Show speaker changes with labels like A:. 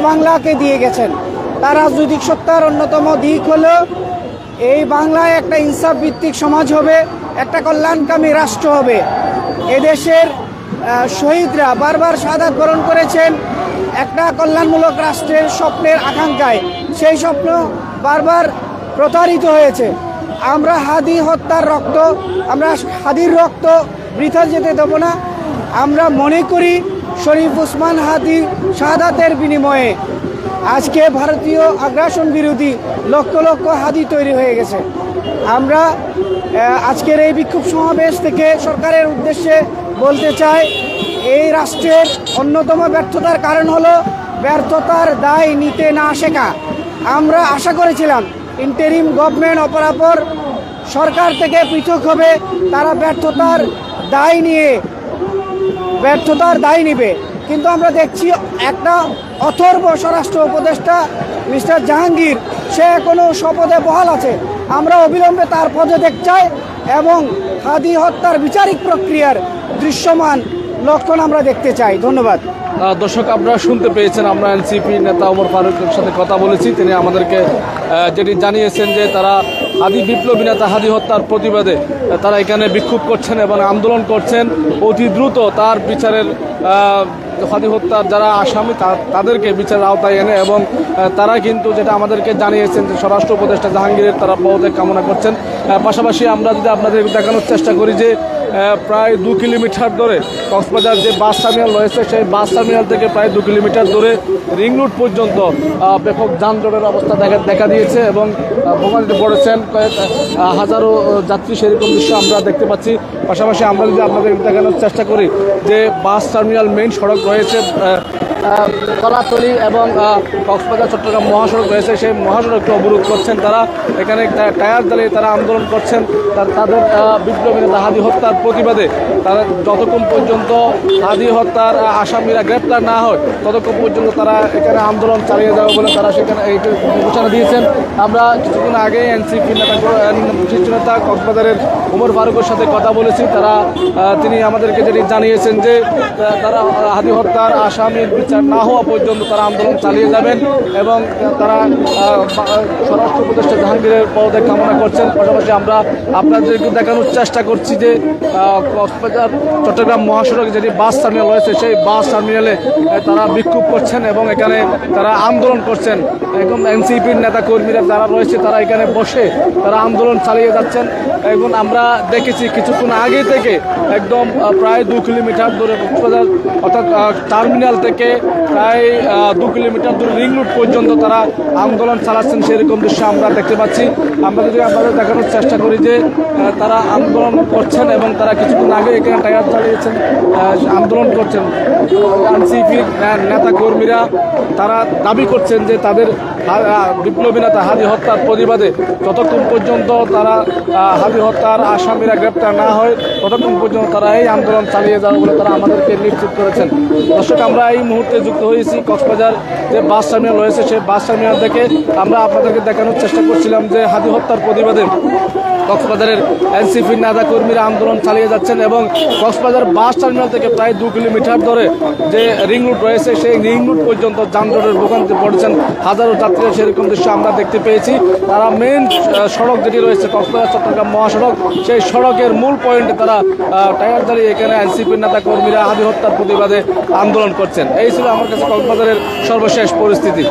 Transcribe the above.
A: বাংলাকে দিয়ে গেছেন। তার রাজনৈতিক সত্তার অন্যতম দিক হলো, এই বাংলায় একটা ইনসাফ ভিত্তিক সমাজ হবে, একটা কল্যাণকামী রাষ্ট্র হবে। এদেশের শহীদরা বারবার সাদা বরণ করেছেন, একটা কল্যাণমূলক রাষ্ট্রের স্বপ্নের আকাঙ্ক্ষায়। সেই স্বপ্ন বারবার প্রতারিত হয়েছে। আমরা হাদি হত্যার রক্ত, আমরা হাদির রক্ত বৃথা যেতে দেবো না। আমরা মনে করি শরীফ উসমান হাদি শাহাদাতের বিনিময়ে আজকে ভারতীয় আগ্রাসন বিরোধী লক্ষ লক্ষ হাদি তৈরি হয়ে গেছে। আমরা আজকের এই বিক্ষোভ সমাবেশ থেকে সরকারের উদ্দেশ্যে বলতে চাই, এই রাষ্ট্রের অন্যতম ব্যর্থতার কারণ হলো ব্যর্থতার দায় নিতে না শেখা। আমরা আশা করেছিলাম ইন্টারিম গভর্নমেন্ট অপরাপর সরকার থেকে পৃথক হবে, তারা ব্যর্থতার দায় নিয়ে ব্যর্থতার দায় নিবে। কিন্তু আমরা দেখছি একটা অথর্ব স্বরাষ্ট্র উপদেষ্টা মিস্টার জাহাঙ্গীর, সে এখনও শপথে বহাল আছে। আমরা অবিলম্বে তার পদত্যাগ চাই এবং হাদি হত্যার বিচারিক প্রক্রিয়ার দৃশ্যমান লক্ষণ আমরা দেখতে চাই। ধন্যবাদ।
B: দর্শক, আপনারা শুনতে পেয়েছেন, আমরা এনসিপি নেতা ওমর ফারুকের সাথে কথা বলেছি। তিনি আমাদেরকে যেটি জানিয়েছেন যে তারা হাদি বিপ্লবী নেতা হাদি হত্যার প্রতিবাদে তারা এখানে বিক্ষোভ করছেন এবং আন্দোলন করছেন। অতি দ্রুত তার বিচারের হাদি হত্যার যারা আসামি তাদেরকে বিচারের আওতায় এনে এবং তারা কিন্তু যেটা আমাদেরকে জানিয়েছেন যে স্বরাষ্ট্র উপদেষ্টা জাহাঙ্গীরের তারা পদত্যাগ কামনা করছেন। পাশাপাশি আমরা যদি আপনাদের দেখানোর চেষ্টা করি যে প্রায় দু কিলোমিটার ধরে কক্সবাজার যে বাস টার্মিনাল রয়েছে সেই বাস টার্মিনাল থেকে প্রায় দু কিলোমিটার ধরে রিং রোড পর্যন্ত ব্যাপক যানজটের অবস্থা দেখা দেখা দিয়েছে এবং আহ, ভোগান্তিতে পড়েছেন কয়েক হাজারো যাত্রী সেরকম দৃশ্য আমরা দেখতে পাচ্ছি। পাশাপাশি আমরা যদি আপনাদের দেখানোর চেষ্টা করি যে বাস টার্মিনাল মেইন সড়ক রয়েছে কলাতলি এবং কক্সবাজার, চট্টগ্রাম মহাসড়ক রয়েছে। সেই মহাসড়ককে অবরোধ করছেন তারা। এখানে টায়ার জ্বালিয়ে তারা আন্দোলন করছেন। তাদের বিপ্লবী নেতা হাদি হত্যার প্রতিবাদে তারা যতক্ষণ পর্যন্ত হাদি হত্যার আসামিরা গ্রেপ্তার না হয়, ততক্ষণ পর্যন্ত তারা এখানে আন্দোলন চালিয়ে যাবে বলে তারা সেখানে ঘোষণা দিয়েছেন। আমরা কিছুক্ষণ আগে এনসিপি নেতা শীর্ষ নেতা কক্সবাজারের উমর ফারুকের সাথে কথা বলেছি। তারা তিনি আমাদেরকে যেটি জানিয়েছেন যে তারা হাদি হত্যার আসামির বিচার না হওয়া পর্যন্ত তারা আন্দোলন চালিয়ে যাবেন এবং তারা স্বরাষ্ট্র উপদেষ্টা জাহাঙ্গীরের পদত্যাগ কামনা করছেন। পাশাপাশি আমরা আপনাদেরকে দেখানোর চেষ্টা করছি যে কক্সবাজার, চট্টগ্রাম মহাসড়কে যেটি বাস টার্মিনাল রয়েছে, সেই বাস টার্মিনালে তারা বিক্ষোভ করছেন এবং এখানে তারা আন্দোলন করছেন। এবং এনসিপির নেতা কর্মীরা যারা রয়েছে, তারা এখানে বসে তারা আন্দোলন চালিয়ে যাচ্ছেন এবং আমরা দেখেছি কিছুক্ষণ আগে থেকে একদম প্রায় দু কিলোমিটার দূরে কক্সবাজার, অর্থাৎ টার্মিনাল থেকে প্রায় দু কিলোমিটার দূরে রিং রুট পর্যন্ত তারা আন্দোলন চালাচ্ছেন সেরকম দৃশ্য আমরা দেখতে পাচ্ছি। আমরা যদি আপনাদের দেখানোর চেষ্টা করি যে তারা আন্দোলন করছেন এবং তারা কিছুক্ষণ আগে এখানে টায়ার চালিয়েছেন আন্দোলন করছেন। এনসিপি নেতা কর্মীরা তারা দাবি করছেন যে তাদের বিপ্লবী নেতা হাদি হত্যার প্রতিবাদে যতক্ষণ পর্যন্ত তারা হাদি হত্যার আসামিরা গ্রেপ্তার না হয়, ততক্ষণ পর্যন্ত তারা এই আন্দোলন চালিয়ে যাবে বলে তারা আমাদেরকে নিশ্চিত করেছেন। দর্শক, আমরা এই মুহূর্তে যুক্ত হয়েছি কক্সবাজার যে বাস টার্মিনাল রয়েছে, সেই বাস টার্মিনাল থেকে আমরা আপনাদেরকে দেখানোর চেষ্টা করছিলাম যে হাদি হত্যার প্রতিবাদে কক্সবাজারের এনসিপি নেতা কর্মীরা আন্দোলন চালিয়ে যাচ্ছেন এবং কক্সবাজার বাস টার্মিনাল থেকে প্রায় দু কিলোমিটার ধরে যে রিং রুট রয়েছে, সেই রিং রুট পর্যন্ত যানজটের ভোগান্তি পড়েছেন। হাজারো যাত্রীরা সেরকম দৃশ্য আমরা দেখতে পেয়েছি। তারা মেন সড়ক যেটি রয়েছে, কক্সবাজার, চট্টগ্রাম মহাসড়ক, সেই সড়কের মূল পয়েন্টে তারা টায়ার দাঁড়িয়ে এখানে এনসিপির নেতা কর্মীরা আদি হত্যার প্রতিবাদে আন্দোলন করছেন। এই ছিল আমার কাছে কক্সবাজারের সর্বশেষ পরিস্থিতি।